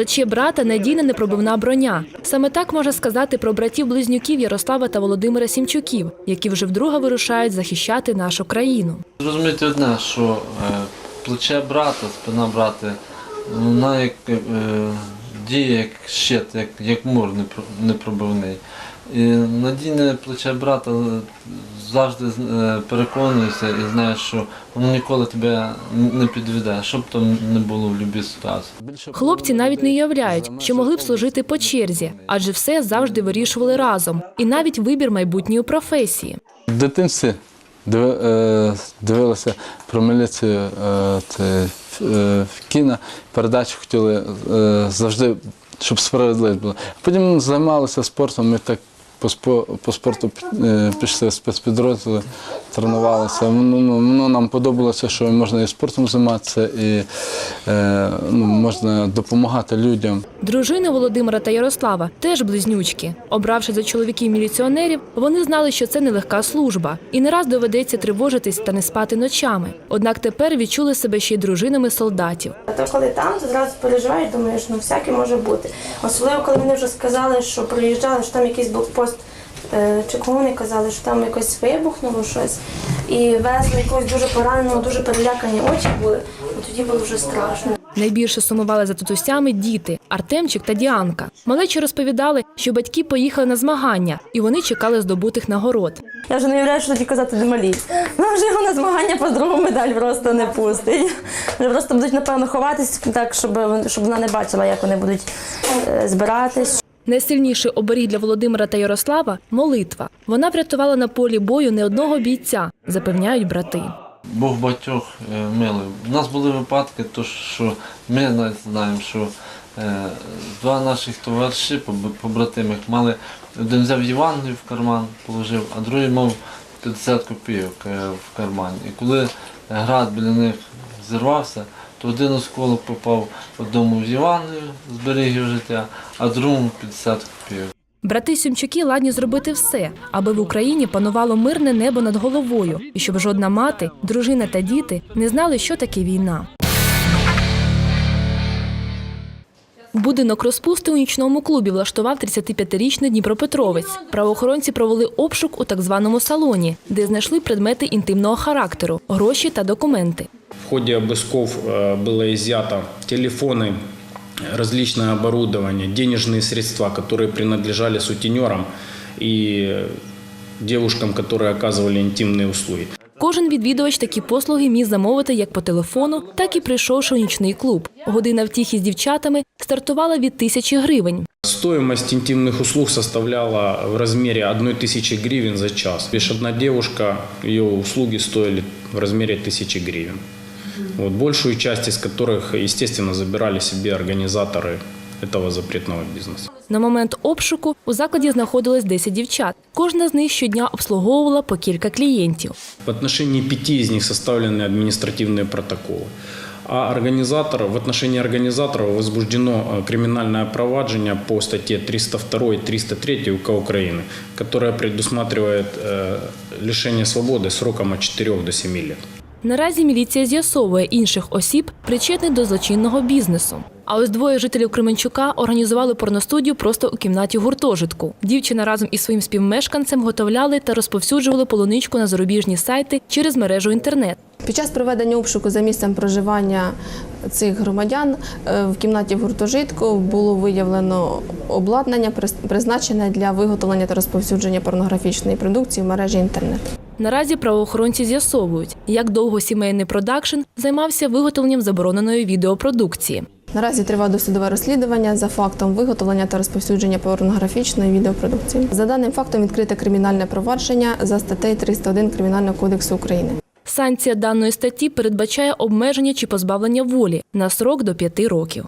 Плече брата надійна непробивна броня. Саме так можна сказати про братів-близнюків Ярослава та Володимира Сімчуків, які вже вдруге вирушають захищати нашу країну. Зрозуміти одне, що е, плече брата, спина брата, вона як е, діє як щит, як, як мур непро- непробивний. І надійне плече брата завжди е, переконуєшся і знаєш, що воно ніколи тебе не підведе, що б там не було в будь-якій ситуації. Хлопці навіть не уявляють, що могли б служити по черзі, адже все завжди вирішували разом, і навіть вибір майбутньої професії. В дитинстві е, дивилися про міліцію е, це, в кіно, передачі хотіли завжди, щоб справедливість була. Потім займалися спортом, ми так по, по спорту е, пішли спецпідрозділи, тренувалися. Воно, ну, воно нам подобалося, що можна і спортом займатися, і е, ну, можна допомагати людям. Дружини Володимира та Ярослава теж близнючки. Обравши за чоловіків міліціонерів, вони знали, що це нелегка служба, і не раз доведеться тривожитись та не спати ночами. Однак тепер відчули себе ще й дружинами солдатів. А то коли там, то зразу переживаєш, думаєш, ну всяке може бути. Особливо, коли вони вже сказали, що приїжджали, що там якийсь блокпост, чи кому вони казали, що там якось вибухнуло щось, і везли якогось дуже пораненого, дуже перелякані очі були, от тоді було вже страшно. Найбільше сумували за татусями діти Артемчик та Діанка. Малечі розповідали, що батьки поїхали на змагання, і вони чекали здобутих нагород. Я вже не уявляю, що тоді казати до малі. Ну вже його на змагання по другу медаль просто не пустить. Вже просто будуть, напевно, ховатись так, щоб, щоб вона не бачила, як вони будуть е, збиратись, Найсильніший оберіг для Володимира та Ярослава молитва. Вона врятувала на полі бою не одного бійця, запевняють брати. Бог багатьох е, милий. У нас були випадки, то що ми знаємо, що е, два наших товариші, поб- побратимих, мали один взяв Євангелію в карман, положив, а другий мав 50 копійок е, в кармані. І коли град біля них зірвався, то один осколок попав одному в Євангелію, зберіг його життя, а другому 50 копійок. Брати Сімчуки ладні зробити все, аби в Україні панувало мирне небо над головою, і щоб жодна мати, дружина та діти не знали, що таке війна. Будинок розпусти у нічному клубі влаштував 35-річний Дніпропетровець. Правоохоронці провели обшук у так званому салоні, де знайшли предмети інтимного характеру, гроші та документи В ходе обысков э, было изъято телефоны, различное оборудование, денежные средства, которые принадлежали сутенерам и девушкам, которые оказывали интимные услуги. Кожен відвідувач такі послуги міг замовити як по телефону, так і прийшовши у нічний клуб. Година втіхи з дівчатами стартувала від тисячі гривень. Стоимость интимных услуг составляла в размере 1 тысячи гривен за час. Лишь одна девушка, ее услуги стоили в размере 1000 гривен. Вот, большую часть из которых, естественно, забирали себе организаторы этого запретного бизнеса. На момент обшуку у закладі знаходилось 10 дівчат. Кожна з них щодня обслуговувала по кілька клієнтів. В отношении пяти из них составлены административные протоколы. А организатор, в отношении организаторов возбуждено э, криминальное проваджение по статье 302 и 303 УК Украины, которая предусматривает э, лишение свободы сроком от 4 до 7 лет. Наразі міліція з'ясовує інших осіб, причетних до злочинного бізнесу. А ось двоє жителів Кременчука організували порностудію просто у кімнаті гуртожитку. Дівчина разом із своїм співмешканцем готовляли та розповсюджували полуничку на зарубіжні сайти через мережу інтернет. Під час проведення обшуку за місцем проживання цих громадян е, в кімнаті гуртожитку було виявлено обладнання, призначене для виготовлення та розповсюдження порнографічної продукції в мережі інтернет. Наразі правоохоронці з'ясовують, як довго сімейний продакшн займався виготовленням забороненої відеопродукції. Наразі триває досудове розслідування за фактом виготовлення та розповсюдження порнографічної відеопродукції. За даним фактом відкрите кримінальне провадження за статтею 301 Кримінального кодексу України. Санкція даної статті передбачає обмеження чи позбавлення волі на срок до п'яти років.